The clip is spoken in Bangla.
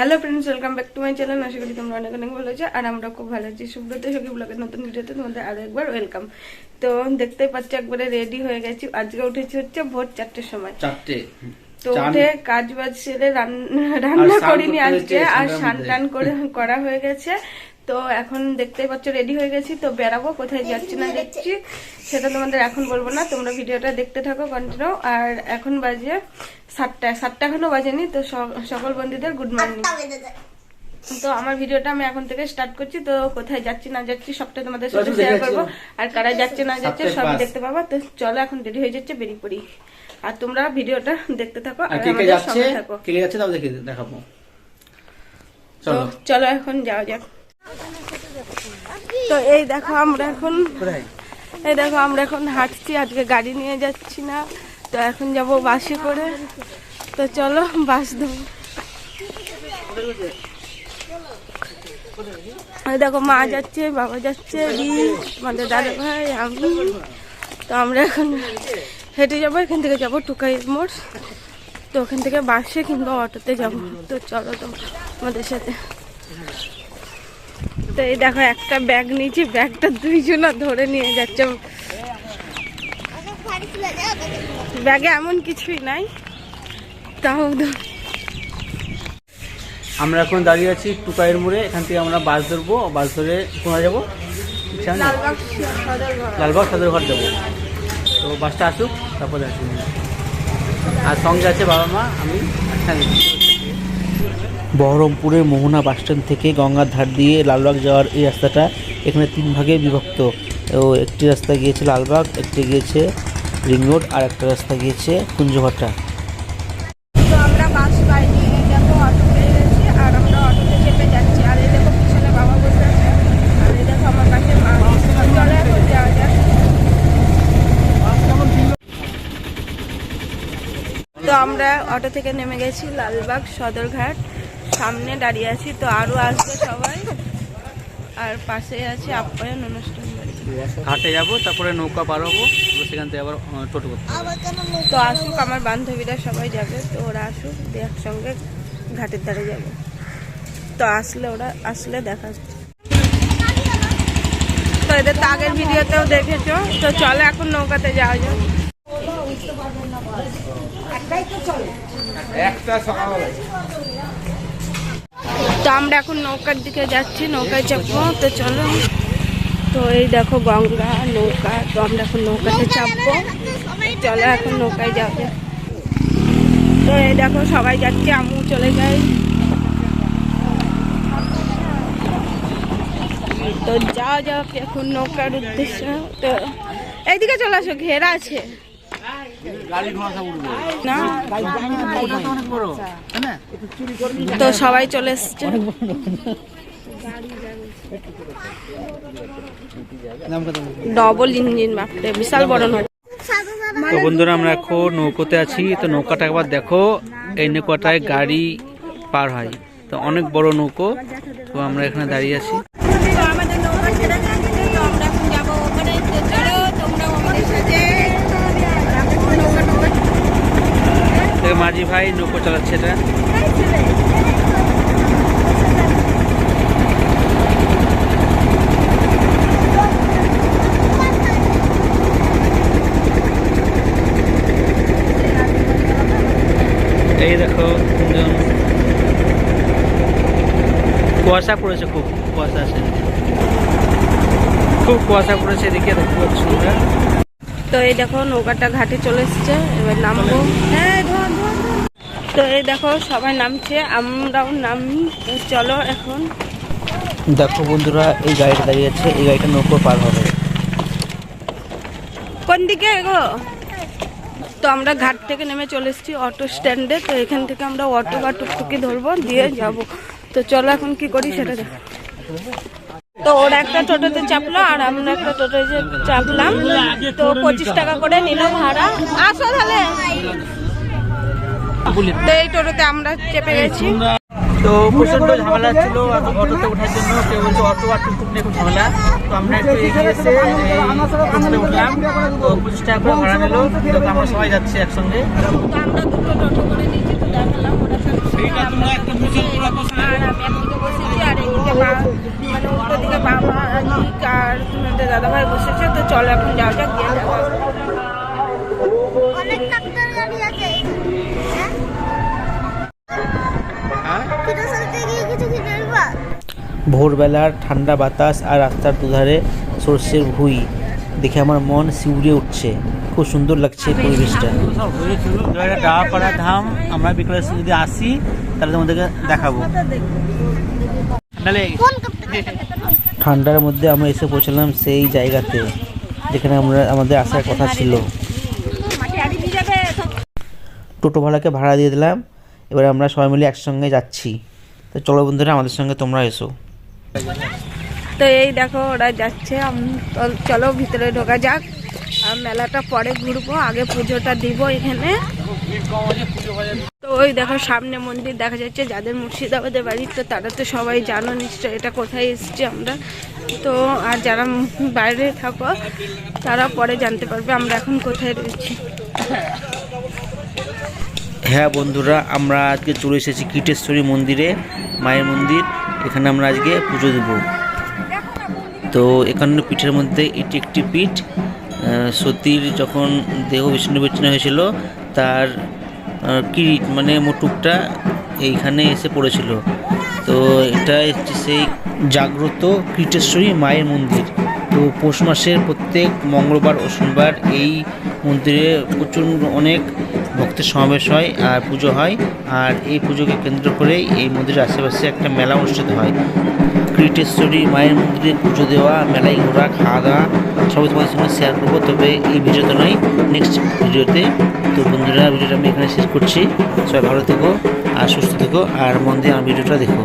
Hello friends welcome back to my channel আশা করি তোমরা অনেক অনেক ভালো আছো আর আমরা খুব ভালো আছি। সুব্রত সখী ব্লগের নতুন ভিডিওতে তোমাদের আরও একবার ওয়েলকাম তো দেখতে পাচ্ছ একবারে রেডি হয়ে গেছি। আজকে উঠেছি হচ্ছে ভোর চারটের সময়। চারটে। তো উঠে কাজ বাজ সেরে রান- রান্না করিনি আজকে। আর স্নান টান করে করা হয়ে গেছে। তো এখন দেখতেই পাচ্ছ রেডি হয়ে গেছি তো বেরাবো কোথায় যাচ্ছি না যাচ্ছি সেটা তোমাদের এখন বলব না তোমরা ভিডিওটা দেখতে থাকো কন্টিনিউ আর এখন বাজে সাতটা সাতটা এখনও বাজেনি তো সকল বন্ধুদের গুড মর্নিং তো আমার ভিডিওটা আমি এখন থেকে স্টার্ট করছি তো কোথায় যাচ্ছি না যাচ্ছি সবটা তোমাদের সাথে শেয়ার করব। আর কারা যাচ্ছে না যাচ্ছে সবই দেখতে পাবো। তো চলো এখন রেডি হয়ে যাচ্ছে বেরিয়ে পড়ি। আর তোমরা ভিডিওটা দেখতে থাকো আর আমাদের সঙ্গে থাকো। কে যাচ্ছে তাও দেখে দেখাবো। তো চলো। চলো এখন যাওয়া যাক। তো এই দেখো আমরা এখন এই দেখো আমরা এখন হাঁটছি আজকে গাড়ি নিয়ে যাচ্ছি না। তো এখন যাব বাসে করে। তো চলো বাস দেবো এই দেখো মা যাচ্ছে বাবা যাচ্ছে আমাদের দাদা ভাই আমি। তো আমরা এখন হেঁটে যাব এখান থেকে যাব টুকাই মোড়। তো ওখান থেকে বাসে কিংবা অটোতে যাব। তো চলো তো আমাদের সাথে। তো এই দেখো একটা ব্যাগ নিয়েছি ব্যাগটা দুইজনা ধরে নিয়ে যাচ্ছে। ব্যাগে এমন কিছুই নাই তাও আমরা এখন দাঁড়িয়ে আছি টুকাইয়ের মোড়ে এখান থেকে আমরা বাস ধরবো বাস ধরে কোথায় যাব? লালবাগ সদরঘাট। যাব। তো বাসটা আসুক তারপরে আসব আর সঙ্গে আছে বাবা মা আমি। বহরমপুরের মোহনা বাসস্ট্যান্ড থেকে গঙ্গার ধার দিয়ে লালবাগ যাওয়ার এই রাস্তাটা এখানে তিন ভাগে বিভক্ত। ও, একটি রাস্তা গিয়েছে লালবাগ, একটি গিয়েছে রিং রোড, আর একটা রাস্তা গিয়েছে কুঞ্জভাটা তো আমরা অটো থেকে নেমে গেছি লালবাগ সদরঘাট। সামনে দাঁড়িয়ে আছি তো আরও আসবে সবাই আর পাশে আছে আপ্যায়ন অনুষ্ঠান। ঘাটে যাব তারপরে নৌকা পার হব সেখান থেকে আবার টোটো করতে হবে। তো আসুক আমার বান্ধবীরা সবাই যাবে তো ওরা আসুক দিয়ে একসঙ্গে ঘাটের ধারে যাবে তো আসলে ওরা আসলে দেখা। তো এদের তো আগের ভিডিওতেও দেখেছ তো চলো এখন নৌকাতে যাওয়া যাক তো আমরা এখন নৌকার দিকে যাচ্ছি, নৌকায় চাপবো। তো চলো। তো এই দেখো গঙ্গা নৌকা, তো আমরা এখন নৌকাতে চাপবো। চলো এখন নৌকায় যাবে তো এই দেখো সবাই যাচ্ছে, আমিও চলে যাই। তো যাওয়া যাক এখন নৌকার উদ্দেশ্য। তো এইদিকে চলে আসো, ঘেরা আছে। তো সবাই চলে এসছে। ডবল ইঞ্জিন বাপরে বিশাল বড় নৌকা। তো বন্ধুরা আমরা এখন নৌকোতে আছি। তো নৌকাটা একবার দেখো এই নৌকাটায় গাড়ি পার হয়। তো অনেক বড় নৌকো। তো আমরা এখানে দাঁড়িয়ে আছি তো আমাদের নৌকা ছেড়ে যাচ্ছে তো আমরা এখন যাব ওখানে তো চলো তোমরাও আমাদের সাথে নৌকা নৌকা তো মাঝি ভাই নৌকো চালাচ্ছে এটা। এই দেখো তিনজন। কুয়াশা পড়েছে খুব, কুয়াশা আছে। খুব কুয়াশা পড়েছে এদিকে, দেখতে পাচ্ছ তো এই দেখো নৌকাটা ঘাটে চলে এসছে এবার নামবো। হ্যাঁ। তো এই দেখো সবাই নামছে আমরাও নামি চলো এখন। দেখো বন্ধুরা এই গাড়িটা দাঁড়িয়ে আছে এই গাড়িটা নৌকো পার হবে। কোন দিকে গো তো আমরা ঘাট থেকে নেমে চলে এসেছি অটো স্ট্যান্ডে তো এখান থেকে আমরা অটো বা টুকটুকি ধরবো দিয়ে যাব। তো চলো এখন কি করি সেটা দেখো। তো ওরা একটা টোটোতে চাপলো আর আমরা একটা টোটোতে চাপলাম। তো পঁচিশ টাকা করে নিল ভাড়া। আসো তাহলে। তো এই টোটোতে আমরা চেপে গেছি। তো প্রচণ্ড ঝামেলা ছিল অটোতে ওঠার জন্য। কেউ বলছে অটো আর টুকটুক নিয়ে খুব ঝামেলা। তো আমরা একটু এগিয়ে এসে টোটোতে উঠলাম। তো পঁচিশ টাকা করে ভাড়া নিল। তো আমরা সবাই যাচ্ছি একসঙ্গে। তো আমরা দুটো টোটো করে নিয়েছি তো দেখালাম ওরা সব আর আমি একদিকে বসেছি আর এদিকে বা মানে উল্টো দিকে বাবা দিক আর তোমাদের দাদাভাই বসেছে তো চলো এখন যাওয়া যাক গিয়ে দেখা হ্যাঁ? হ্যাঁ? ভোরবেলার ঠান্ডা বাতাস আর রাস্তার দুধারে সর্ষের ভুই। দেখে আমার মন শিউরে উঠছে। খুব সুন্দর লাগছে পরিবেশটা। ডাপাড়া ধাম। আমরা বিকেলে যদি আসি তাহলে তোমাদেরকে দেখাবো। ঠান্ডার মধ্যে আমরা এসে পৌঁছলাম সেই জায়গাতে। যেখানে আমরা আমাদের আসার কথা ছিল। টোটো ভাড়াকে ভাড়া দিয়ে দিলাম। এবার আমরা সবাই মিলে একসঙ্গে যাচ্ছি। তো চলো বন্ধুরা আমাদের সঙ্গে তোমরা এসো। তো এই দেখো ওরা যাচ্ছে। চলো ভিতরে ঢোকা যাক। আর মেলাটা পরে ঘুরবো, আগে পুজোটা দিব এখানে। তো ওই দেখো, সামনে মন্দির দেখা যাচ্ছে, যাদের মুর্শিদাবাদের বাড়ি, তো তারা তো সবাই জানো নিশ্চয় এটা কোথায় এসছি আমরা। তো আর যারা বাইরে থাকো, তারা পরে জানতে পারবে আমরা এখন কোথায় রয়েছি। হ্যাঁ বন্ধুরা, আমরা আজকে চলে এসেছি কীটেশ্বরী মন্দিরে, মায়ের মন্দির। এখানে আমরা আজকে পুজো দেব। তো এখানে পিঠের মধ্যে এটি একটি পিঠ সতীর যখন দেহ বিচ্ছিন্ন বিচ্ছিন্ন হয়েছিল, তার কিরিট মানে মুটুকটা এইখানে এসে পড়েছিল। তো এটা হচ্ছে সেই জাগ্রত কীটেশ্বরী মায়ের মন্দির। তো পৌষ মাসের প্রত্যেক মঙ্গলবার ও শনিবার এই মন্দিরে প্রচুর অনেক ভক্তের সমাবেশ হয় আর পুজো হয়। আর এই পুজোকে কেন্দ্র করেই এই মন্দিরের আশেপাশে একটা মেলা অনুষ্ঠিত হয়। ক্রিটেশ্বরী মায়ের মন্দিরে পুজো দেওয়া, মেলায় ঘোরা খাওয়া দাওয়া সবই তোমাদের সঙ্গে শেয়ার করব। তবে এই ভিডিওতে নয় নেক্সট ভিডিওতে। তো বন্ধুরা, ভিডিওটা আমি এখানে শেষ করছি। সবাই ভালো থেকো আর সুস্থ থেকো আর মন দিয়ে আমার ভিডিওটা দেখো।